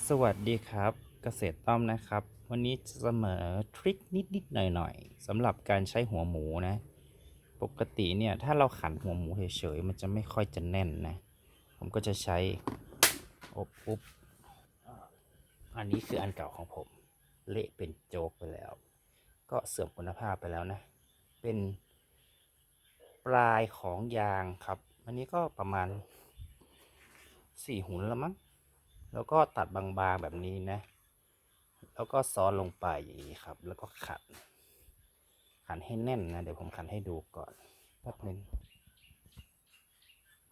สวัสดีครับเกษตรต้อมนะครับ วันนี้จะเสนอทริคนิดๆหน่อยๆสำหรับการใช้หัวหมูนะ ปกติเนี่ยถ้าเราขันหัวหมูเฉยๆมันจะไม่ค่อยจะแน่นนะ ผมก็จะใช้อบปุ๊บอันนี้คืออันเก่าของผม เละเป็นโจกไปแล้ว ก็เสื่อมคุณภาพไปแล้วนะ เป็นปลายของยางครับ อันนี้ก็ประมาณสี่หุ่นแล้วมั้ง แล้วก็ตัดบางๆแบบนี้นะ แล้วก็ซ้อนลงไปอย่างนี้ครับ แล้วก็ขันขันให้แน่นนะ เดี๋ยวผมขันให้ดูก่อนแป๊บนึง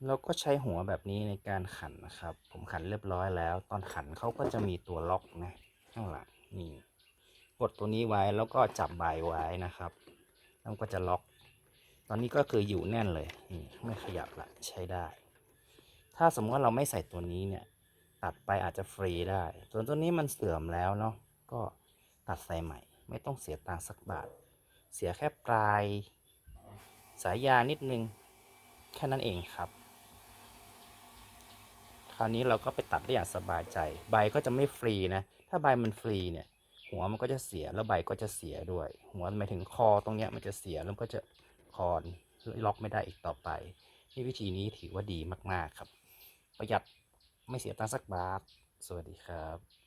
เราก็ใช้หัวแบบนี้ในการขันนะครับ ผมขันเรียบร้อยแล้ว ตอนขันเขาก็จะมีตัวล็อกนะ ข้างหลังนี่กดตัวนี้ไว้แล้วก็จับใบไว้นะครับแล้วก็จะล็อก ตอนนี้ก็คืออยู่แน่นเลยนี่ไม่ขยับละใช้ได้ ถ้าสมมติว่าเราไม่ใส่ตัวนี้เนี่ย ตัดไปอาจจะฟรีได้ ส่วนตัวนี้มันเสื่อมแล้วเนาะก็ตัดใส่ใหม่ ไม่ต้องเสียตังสักบาท เสียแค่ปลาย สายยานิดนึง แค่นั้นเองครับ คราวนี้เราก็ไปตัดได้อย่างสบายใจ ใบก็จะไม่ฟรีนะ ถ้าใบมันฟรีเนี่ย หัวมันก็จะเสียแล้วใบก็จะเสียด้วย หัวหมายถึงคอตรงเนี้ยมันจะเสียแล้วก็จะคอนล็อกไม่ได้อีกต่อไปนี่วิธีนี้ถือว่าดีมากๆครับ ประหยัด ไม่เสียตังค์สักบาท สวัสดีครับ